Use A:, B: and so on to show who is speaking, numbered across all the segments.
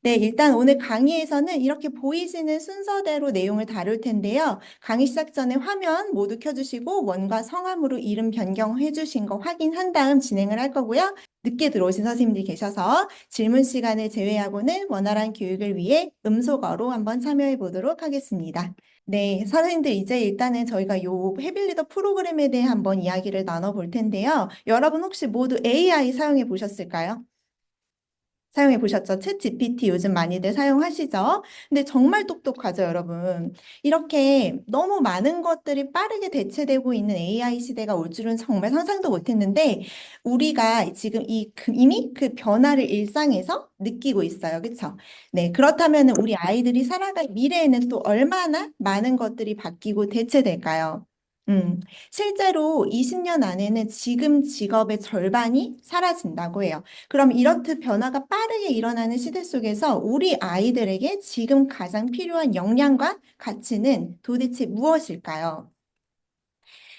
A: 네, 일단 오늘 강의에서는 이렇게 보이시는 순서대로 내용을 다룰 텐데요. 강의 시작 전에 화면 모두 켜주시고 원과 성함으로 이름 변경해 주신 거 확인한 다음 진행을 할 거고요. 늦게 들어오신 선생님들이 계셔서 질문 시간을 제외하고는 원활한 교육을 위해 음소거로 한번 참여해 보도록 하겠습니다. 네, 선생님들 이제 일단은 저희가 요 헤빌리더 프로그램에 대해 한번 이야기를 나눠볼 텐데요. 여러분 혹시 모두 AI 사용해 보셨을까요? 사용해 보셨죠? 챗 GPT 요즘 많이들 사용하시죠? 근데 정말 똑똑하죠, 여러분. 이렇게 너무 많은 것들이 빠르게 대체되고 있는 AI 시대가 올 줄은 정말 상상도 못 했는데, 우리가 지금 이, 그- 이미 그 변화를 일상에서 느끼고 있어요. 그쵸? 네. 그렇다면 우리 아이들이 살아갈 미래에는 또 얼마나 많은 것들이 바뀌고 대체될까요? 음, 실제로 20년 안에는 지금 직업의 절반이 사라진다고 해요. 그럼 이렇듯 변화가 빠르게 일어나는 시대 속에서 우리 아이들에게 지금 가장 필요한 역량과 가치는 도대체 무엇일까요?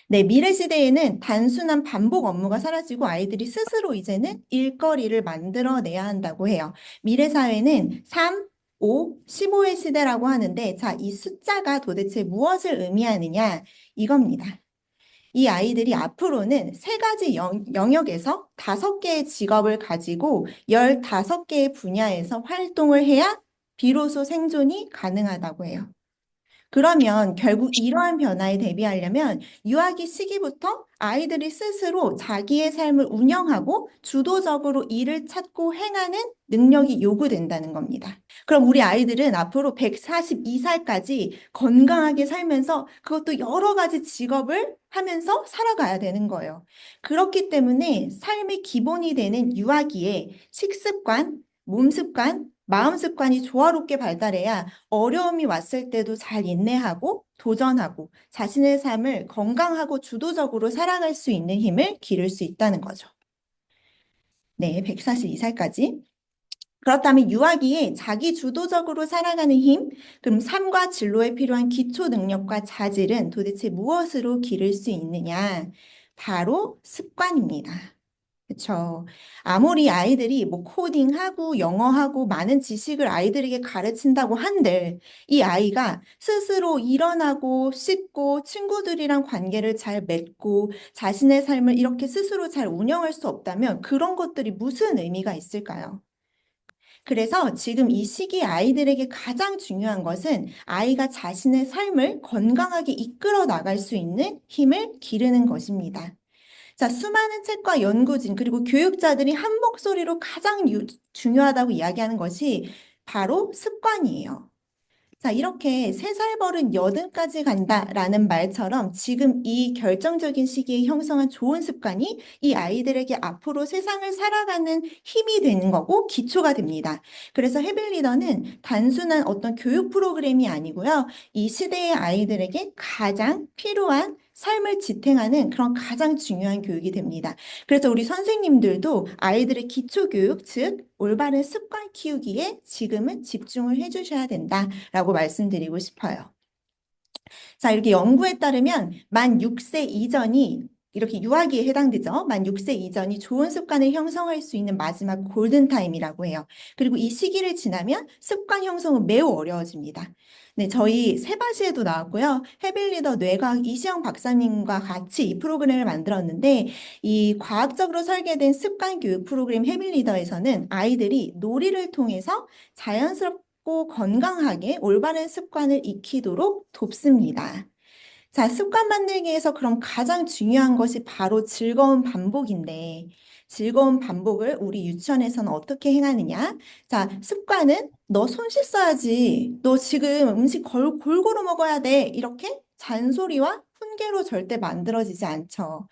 A: 네, 미래 시대에는 단순한 반복 업무가 사라지고 아이들이 스스로 이제는 일거리를 만들어내야 한다고 해요. 미래 사회는 3, 5, 15의 시대라고 하는데, 자, 이 숫자가 도대체 무엇을 의미하느냐? 이겁니다. 이 아이들이 앞으로는 세 가지 영, 영역에서 다섯 개의 직업을 가지고 열다섯 개의 분야에서 활동을 해야 비로소 생존이 가능하다고 해요. 그러면 결국 이러한 변화에 대비하려면 유아기 시기부터 아이들이 스스로 자기의 삶을 운영하고 주도적으로 일을 찾고 행하는 능력이 요구된다는 겁니다. 그럼 우리 아이들은 앞으로 142살까지 건강하게 살면서 그것도 여러 가지 직업을 하면서 살아가야 되는 거예요. 그렇기 때문에 삶의 기본이 되는 유아기에 식습관, 몸습관, 마음 습관이 조화롭게 발달해야 어려움이 왔을 때도 잘 인내하고 도전하고 자신의 삶을 건강하고 주도적으로 살아갈 수 있는 힘을 기를 수 있다는 거죠. 네, 142살까지. 그렇다면 유아기에 자기 주도적으로 살아가는 힘, 그럼 삶과 진로에 필요한 기초 능력과 자질은 도대체 무엇으로 기를 수 있느냐? 바로 습관입니다. 그쵸. 아무리 아이들이 뭐 코딩하고 영어하고 많은 지식을 아이들에게 가르친다고 한들 이 아이가 스스로 일어나고 씻고 친구들이랑 관계를 잘 맺고 자신의 삶을 이렇게 스스로 잘 운영할 수 없다면 그런 것들이 무슨 의미가 있을까요? 그래서 지금 이 시기 아이들에게 가장 중요한 것은 아이가 자신의 삶을 건강하게 이끌어 나갈 수 있는 힘을 기르는 것입니다. 자, 수많은 책과 연구진, 그리고 교육자들이 한 목소리로 가장 유- 중요하다고 이야기하는 것이 바로 습관이에요. 자, 이렇게 세 살 버른 여든까지 간다라는 말처럼 지금 이 결정적인 시기에 형성한 좋은 습관이 이 아이들에게 앞으로 세상을 살아가는 힘이 되는 거고 기초가 됩니다. 그래서 헤빌리더는 단순한 어떤 교육 프로그램이 아니고요. 이 시대의 아이들에게 가장 필요한 삶을 지탱하는 그런 가장 중요한 교육이 됩니다. 그래서 우리 선생님들도 아이들의 기초교육, 즉 올바른 습관 키우기에 지금은 집중을 해주셔야 된다라고 말씀드리고 싶어요. 자, 이렇게 연구에 따르면 만 6세 이전이 이렇게 유아기에 해당되죠. 만 6세 이전이 좋은 습관을 형성할 수 있는 마지막 골든타임이라고 해요. 그리고 이 시기를 지나면 습관 형성은 매우 어려워집니다. 네, 저희 세바시에도 나왔고요. 헤빌리더 뇌과학 이시영 박사님과 같이 이 프로그램을 만들었는데 이 과학적으로 설계된 습관 교육 프로그램 헤빌리더에서는 아이들이 놀이를 통해서 자연스럽고 건강하게 올바른 습관을 익히도록 돕습니다. 자, 습관 만들기에서 그럼 가장 중요한 것이 바로 즐거운 반복인데, 즐거운 반복을 우리 유치원에서는 어떻게 행하느냐? 자, 습관은 너 손 씻어야지. 너 지금 음식 골, 골고루 먹어야 돼. 이렇게 잔소리와 훈계로 절대 만들어지지 않죠.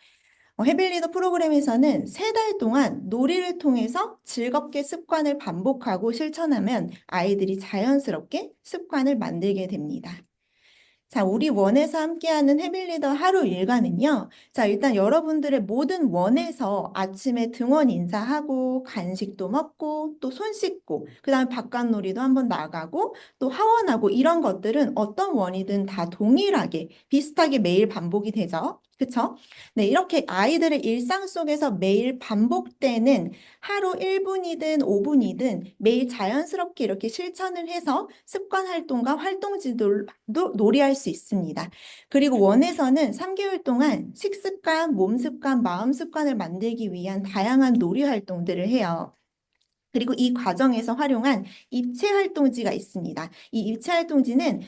A: 어, 헤빌리더 프로그램에서는 세 달 동안 놀이를 통해서 즐겁게 습관을 반복하고 실천하면 아이들이 자연스럽게 습관을 만들게 됩니다. 자, 우리 원에서 함께하는 헤빌리더 하루 일과는요. 자, 일단 여러분들의 모든 원에서 아침에 등원 인사하고 간식도 먹고 또 손 씻고 그다음에 바깥놀이도 한번 나가고 또 하원하고 이런 것들은 어떤 원이든 다 동일하게 비슷하게 매일 반복이 되죠. 그쵸? 네, 이렇게 아이들의 일상 속에서 매일 반복되는 하루 1분이든 5분이든 매일 자연스럽게 이렇게 실천을 해서 습관 활동과 활동 지도도 놀이할 수 있습니다. 그리고 원에서는 3개월 동안 식습관, 몸 습관, 마음 습관을 만들기 위한 다양한 놀이 활동들을 해요. 그리고 이 과정에서 활용한 입체 활동지가 있습니다. 이 입체 활동지는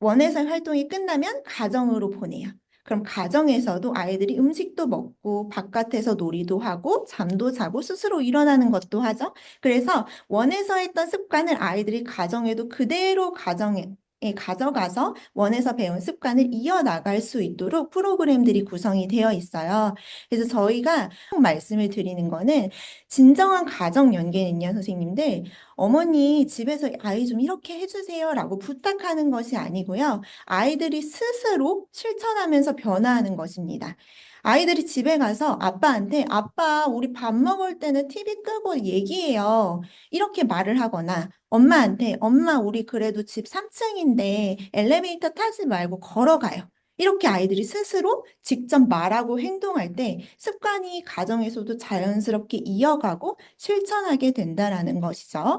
A: 원에서 활동이 끝나면 가정으로 보내요. 그럼 가정에서도 아이들이 음식도 먹고 바깥에서 놀이도 하고 잠도 자고 스스로 일어나는 것도 하죠. 그래서 원에서 했던 습관을 아이들이 가정에도 그대로 가정에 예, 가져가서 원에서 배운 습관을 이어나갈 수 있도록 프로그램들이 구성이 되어 있어요. 그래서 저희가 꼭 말씀을 드리는 거는 진정한 가정 연계는요, 선생님들, 어머니 집에서 아이 좀 이렇게 해주세요 라고 부탁하는 것이 아니고요. 아이들이 스스로 실천하면서 변화하는 것입니다. 아이들이 집에 가서 아빠한테 아빠 우리 밥 먹을 때는 TV 끄고 얘기해요. 이렇게 말을 하거나 엄마한테 엄마 우리 그래도 집 3층인데 엘리베이터 타지 말고 걸어가요. 이렇게 아이들이 스스로 직접 말하고 행동할 때 습관이 가정에서도 자연스럽게 이어가고 실천하게 된다라는 것이죠.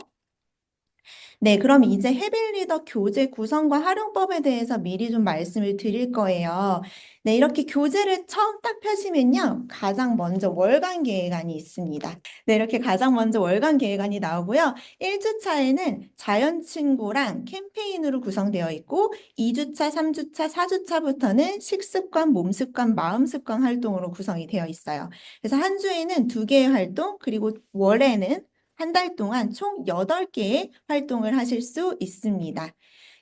A: 네, 그럼 이제 헤빌리더 교재 구성과 활용법에 대해서 미리 좀 말씀을 드릴 거예요. 네, 이렇게 교재를 처음 딱 펴시면요. 가장 먼저 월간 계획안이 있습니다. 네, 이렇게 가장 먼저 월간 계획안이 나오고요. 1주차에는 자연 친구랑 캠페인으로 구성되어 있고 2주차, 3주차, 4주차부터는 식습관, 몸습관, 마음습관 활동으로 구성이 되어 있어요. 그래서 한 주에는 두 개의 활동, 그리고 월에는 한 달 동안 총 8개의 활동을 하실 수 있습니다.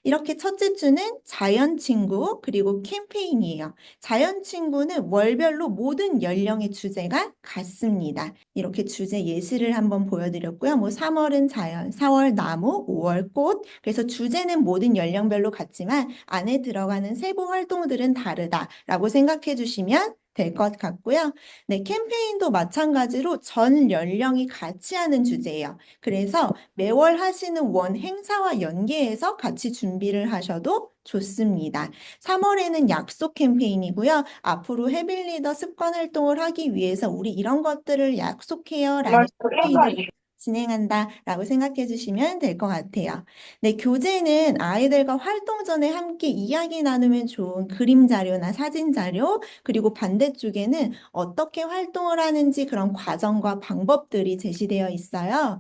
A: 이렇게 첫째 주는 자연 친구 그리고 캠페인이에요. 자연 친구는 월별로 모든 연령의 주제가 같습니다. 이렇게 주제 예시를 한번 보여드렸고요. 뭐 3월은 자연, 4월 나무, 5월 꽃. 그래서 주제는 모든 연령별로 같지만 안에 들어가는 세부 활동들은 다르다라고 생각해 주시면 될 것 같고요. 네, 캠페인도 마찬가지로 전 연령이 같이 하는 주제예요. 그래서 매월 하시는 원 행사와 연계해서 같이 준비를 하셔도 좋습니다. 3월에는 약속 캠페인이고요. 앞으로 헤빌리더 습관 활동을 하기 위해서 우리 이런 것들을 약속해요 라는 캠페인을 진행한다라고 생각해 주시면 될 것 같아요. 네, 교재는 아이들과 활동 전에 함께 이야기 나누면 좋은 그림 자료나 사진 자료, 그리고 반대쪽에는 어떻게 활동을 하는지 그런 과정과 방법들이 제시되어 있어요.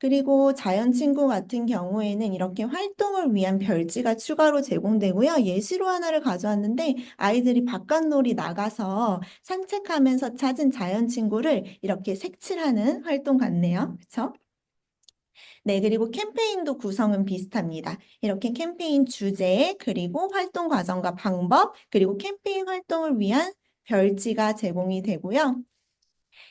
A: 그리고 자연 친구 같은 경우에는 이렇게 활동을 위한 별지가 추가로 제공되고요. 예시로 하나를 가져왔는데 아이들이 바깥놀이 나가서 산책하면서 찾은 자연 친구를 이렇게 색칠하는 활동 같네요. 그렇죠? 네, 그리고 캠페인도 구성은 비슷합니다. 이렇게 캠페인 주제, 그리고 활동 과정과 방법, 그리고 캠페인 활동을 위한 별지가 제공이 되고요.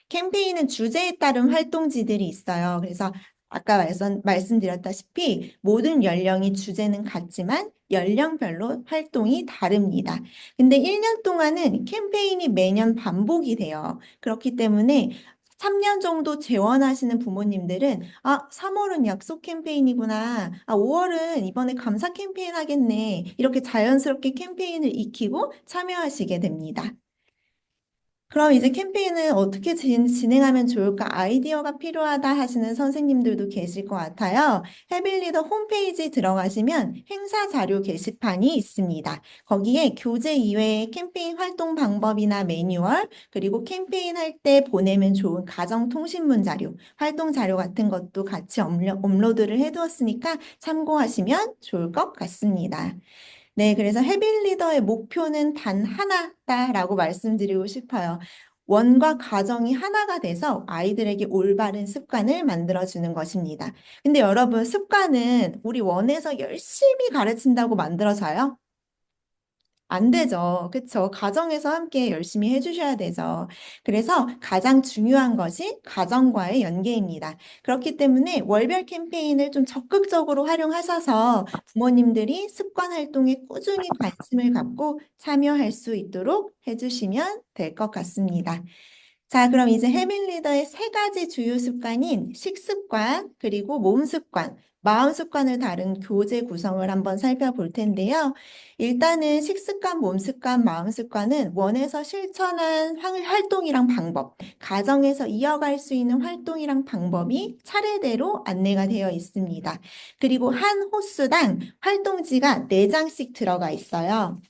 A: 캠페인은 주제에 따른 활동지들이 있어요. 그래서 아까 말씀, 말씀드렸다시피 모든 연령이 주제는 같지만 연령별로 활동이 다릅니다. 근데 1년 동안은 캠페인이 매년 반복이 돼요. 그렇기 때문에 3년 정도 재원하시는 부모님들은 아, 3월은 약속 캠페인이구나. 아, 5월은 이번에 감사 캠페인 하겠네. 이렇게 자연스럽게 캠페인을 익히고 참여하시게 됩니다. 그럼 이제 캠페인을 어떻게 진, 진행하면 좋을까 아이디어가 필요하다 하시는 선생님들도 계실 것 같아요. 헤빌리더 홈페이지 들어가시면 행사 자료 게시판이 있습니다. 거기에 교재 이외의 캠페인 활동 방법이나 매뉴얼, 그리고 캠페인 할 때 보내면 좋은 가정 통신문 자료, 활동 자료 같은 것도 같이 업로, 업로드를 해두었으니까 참고하시면 좋을 것 같습니다. 네, 그래서 헤빌리더의 목표는 단 하나다라고 말씀드리고 싶어요. 원과 가정이 하나가 돼서 아이들에게 올바른 습관을 만들어주는 것입니다. 근데 여러분, 습관은 우리 원에서 열심히 가르친다고 만들어져요? 안 되죠. 그쵸? 가정에서 함께 열심히 해주셔야 되죠. 그래서 가장 중요한 것이 가정과의 연계입니다. 그렇기 때문에 월별 캠페인을 좀 적극적으로 활용하셔서 부모님들이 습관 활동에 꾸준히 관심을 갖고 참여할 수 있도록 해주시면 될 것 같습니다. 자, 그럼 이제 해밀 리더의 세 가지 주요 습관인 식습관, 그리고 몸 습관, 마음 습관을 다룬 교재 구성을 한번 살펴볼 텐데요. 일단은 식습관, 몸 습관, 마음 습관은 원에서 실천한 활- 활동이랑 방법, 가정에서 이어갈 수 있는 활동이랑 방법이 차례대로 안내가 되어 있습니다. 그리고 한 호수당 활동지가 네장씩 들어가 있어요.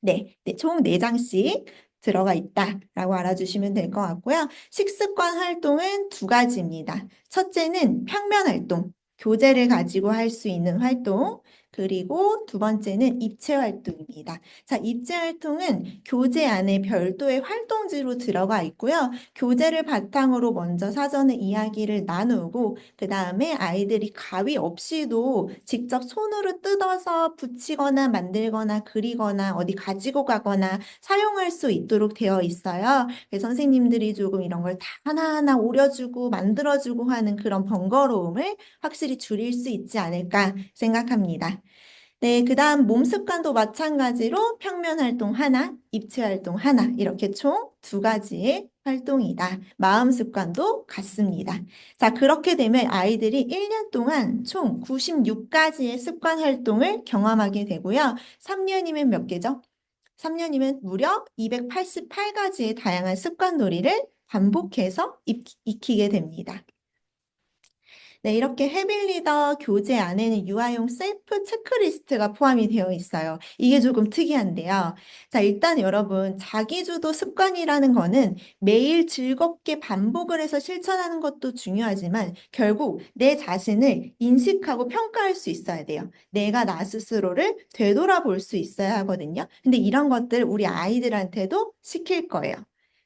A: 네, 네, 총 네장씩 들어가 있다라고 알아주시면 될 것 같고요. 식습관 활동은 두 가지입니다. 첫째는 평면 활동, 교재를 가지고 할 수 있는 활동. 그리고 두 번째는 입체 활동입니다. 자, 입체 활동은 교재 안에 별도의 활동지로 들어가 있고요. 교재를 바탕으로 먼저 사전에 이야기를 나누고, 그 다음에 아이들이 가위 없이도 직접 손으로 뜯어서 붙이거나 만들거나 그리거나 어디 가지고 가거나 사용할 수 있도록 되어 있어요. 그래서 선생님들이 조금 이런 걸 다 하나하나 오려주고 만들어주고 하는 그런 번거로움을 확실히 줄일 수 있지 않을까 생각합니다. 네, 그 다음 몸 습관도 마찬가지로 평면 활동 하나, 입체 활동 하나, 이렇게 총 두 가지의 활동이다. 마음 습관도 같습니다. 자, 그렇게 되면 아이들이 1년 동안 총 96가지의 습관 활동을 경험하게 되고요. 3년이면 몇 개죠? 3년이면 무려 288가지의 다양한 습관 놀이를 반복해서 익, 익히게 됩니다. 네, 이렇게 헤빌리더 교재 안에는 유아용 셀프 체크리스트가 포함이 되어 있어요. 이게 조금 특이한데요. 자, 일단 여러분, 자기주도 습관이라는 거는 매일 즐겁게 반복을 해서 실천하는 것도 중요하지만 결국 내 자신을 인식하고 평가할 수 있어야 돼요. 내가 나 스스로를 되돌아볼 수 있어야 하거든요. 근데 이런 것들 우리 아이들한테도 시킬 거예요.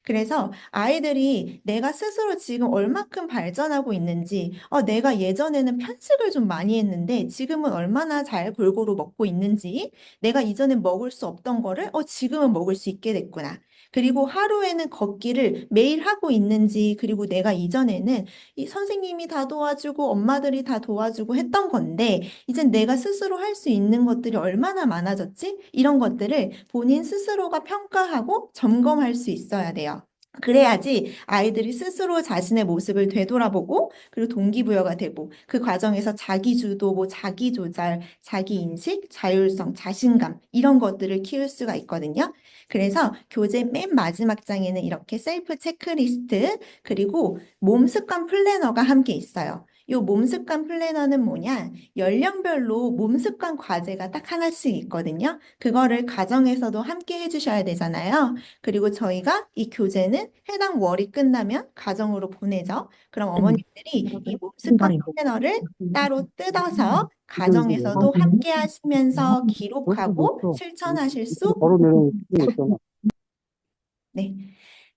A: 그래서 아이들이 내가 스스로 지금 얼마큼 발전하고 있는지, 어, 내가 예전에는 편식을 좀 많이 했는데 지금은 얼마나 잘 골고루 먹고 있는지, 내가 이전에 먹을 수 없던 거를 어, 지금은 먹을 수 있게 됐구나. 그리고 하루에는 걷기를 매일 하고 있는지, 그리고 내가 이전에는 이 선생님이 다 도와주고 엄마들이 다 도와주고 했던 건데, 이젠 내가 스스로 할 수 있는 것들이 얼마나 많아졌지? 이런 것들을 본인 스스로가 평가하고 점검할 수 있어야 돼요. 그래야지 아이들이 스스로 자신의 모습을 되돌아보고 그리고 동기부여가 되고 그 과정에서 자기주도, 뭐 자기조절, 자기인식, 자율성, 자신감 이런 것들을 키울 수가 있거든요. 그래서 교재 맨 마지막 장에는 이렇게 셀프 체크리스트 그리고 몸 습관 플래너가 함께 있어요. 이 몸 습관 플래너는 뭐냐? 연령별로 몸 습관 과제가 딱 하나씩 있거든요. 그거를 가정에서도 함께 해주셔야 되잖아요. 그리고 저희가 이 교재는 해당 월이 끝나면 가정으로 보내죠. 그럼 어머님들이 이 몸 습관 플래너를 따로 뜯어서 가정에서도 함께 하시면서 기록하고 실천하실 수
B: 바로 내려오는 게 있잖아.
A: 네.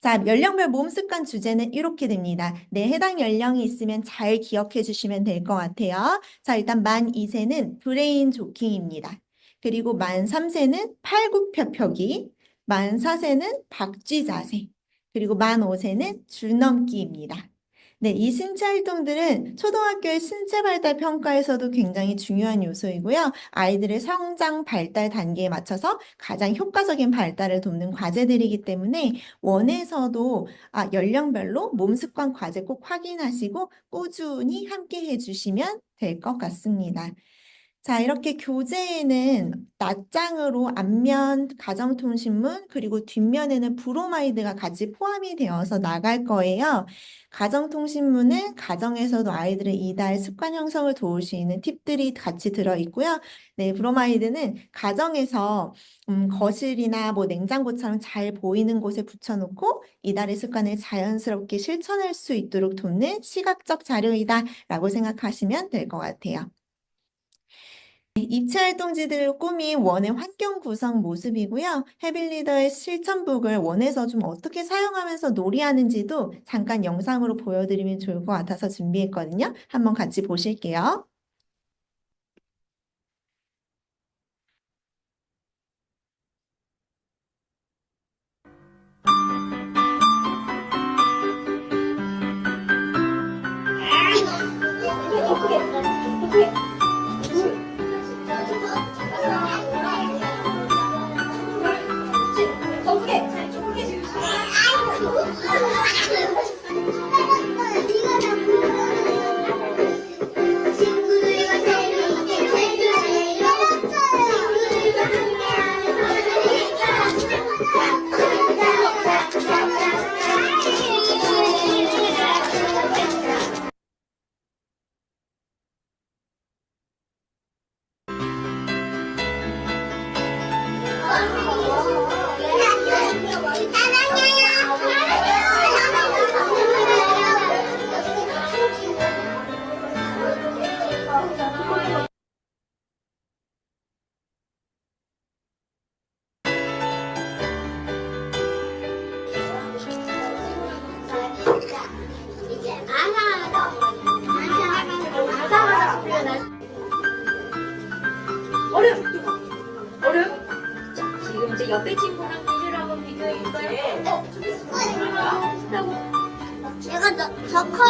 A: 자, 연령별 몸 습관 주제는 이렇게 됩니다. 네, 해당 연령이 있으면 잘 기억해 주시면 될 것 같아요. 자, 일단 만 2세는 브레인 조킹입니다. 그리고 만 3세는 팔굽혀펴기, 만 4세는 박쥐 자세, 그리고 만 5세는 줄넘기입니다. 네, 이 신체 활동들은 초등학교의 신체 발달 평가에서도 굉장히 중요한 요소이고요. 아이들의 성장 발달 단계에 맞춰서 가장 효과적인 발달을 돕는 과제들이기 때문에 원에서도 아, 연령별로 몸 습관 과제 꼭 확인하시고 꾸준히 함께 해주시면 될 것 같습니다. 자, 이렇게 교재에는 낱장으로 앞면 가정통신문 그리고 뒷면에는 브로마이드가 같이 포함이 되어서 나갈 거예요. 가정통신문은 가정에서도 아이들의 이달 습관 형성을 도울 수 있는 팁들이 같이 들어 있고요. 네, 브로마이드는 가정에서 음, 거실이나 뭐 냉장고처럼 잘 보이는 곳에 붙여놓고 이달의 습관을 자연스럽게 실천할 수 있도록 돕는 시각적 자료이다라고 생각하시면 될 것 같아요. 입체 활동지들을 꾸민 원의 환경 구성 모습이고요. 헤빌리더의 실천북을 원에서 좀 어떻게 사용하면서 놀이하는지도 잠깐 영상으로 보여드리면 좋을 것 같아서 준비했거든요. 한번 같이 보실게요.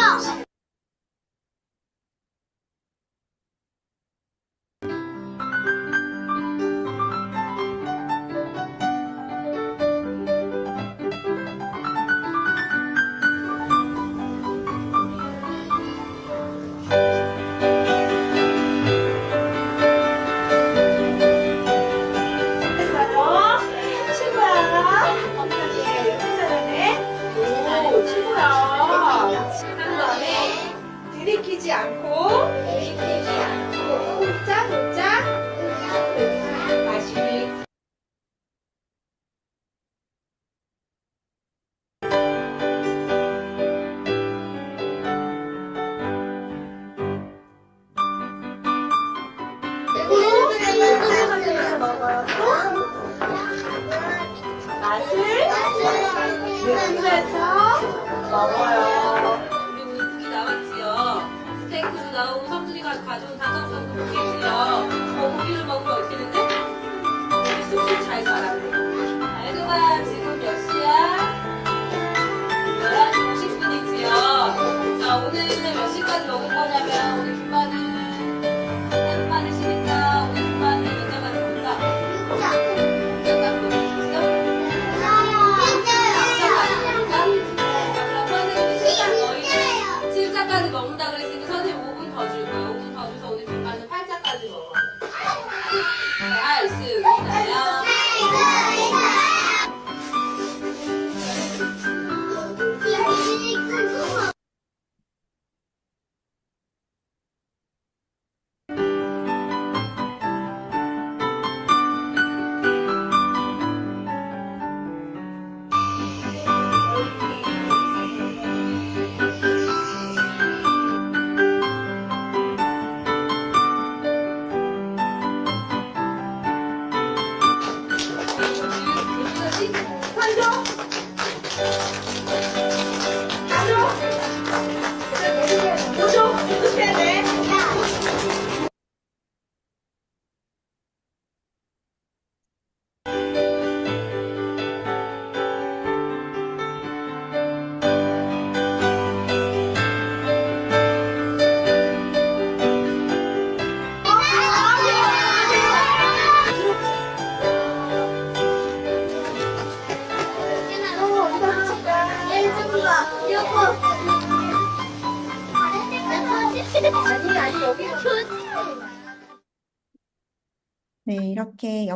C: 더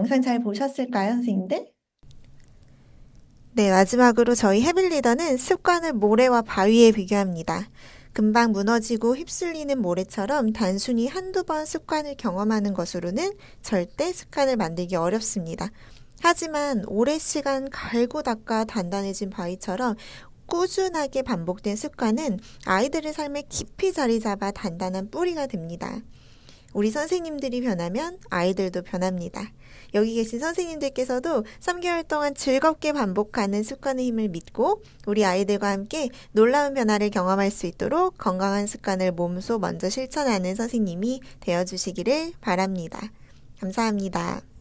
D: 영상 잘 보셨을까요, 선생님들?
A: 네, 마지막으로 저희 헤빌리더는 습관을 모래와 바위에 비교합니다. 금방 무너지고 휩쓸리는 모래처럼 단순히 한두 번 습관을 경험하는 것으로는 절대 습관을 만들기 어렵습니다. 하지만 오랜 시간 갈고 닦아 단단해진 바위처럼 꾸준하게 반복된 습관은 아이들의 삶에 깊이 자리 잡아 단단한 뿌리가 됩니다. 우리 선생님들이 변하면 아이들도 변합니다. 여기 계신 선생님들께서도 3개월 동안 즐겁게 반복하는 습관의 힘을 믿고 우리 아이들과 함께 놀라운 변화를 경험할 수 있도록 건강한 습관을 몸소 먼저 실천하는 선생님이 되어주시기를 바랍니다. 감사합니다.